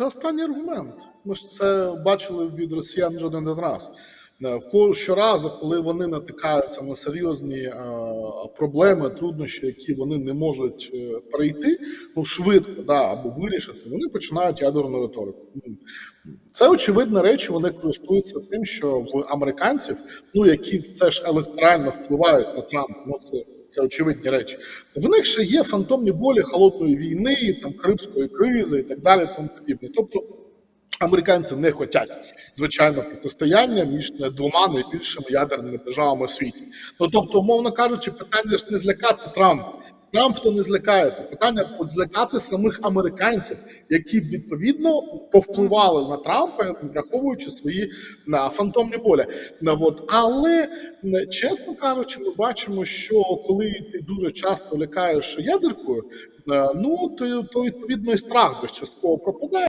Це останній аргумент. Ми ж це бачили від росіян вже один раз. Е, Щоразу, коли вони натикаються на серйозні е, проблеми, труднощі, які вони не можуть е, перейти, ну швидко да, або вирішити, вони починають ядерну риторику. Ну, Це очевидні речі. Вони користуються тим, що в американців, ну які все ж електорально впливають на Трампа, ну це. Це очевидні речі. В них ще є фантомні болі холодної війни, там кримської кризи і так далі. Тому подібне. Тобто американці не хочуть звичайно протистояння між двома найбільшими ядерними державами в світі. Ну тобто, умовно кажучи, питання ж не злякати Трампа. Трамп то не злякається. Питання злякати самих американців, які відповідно повпливали на Трампа, враховуючи свої на фантомні поля. На вот, але чесно кажучи, ми бачимо, що коли ти дуже часто лякаєш ядеркою, е, ну то, то відповідно і страх без частково пропадає.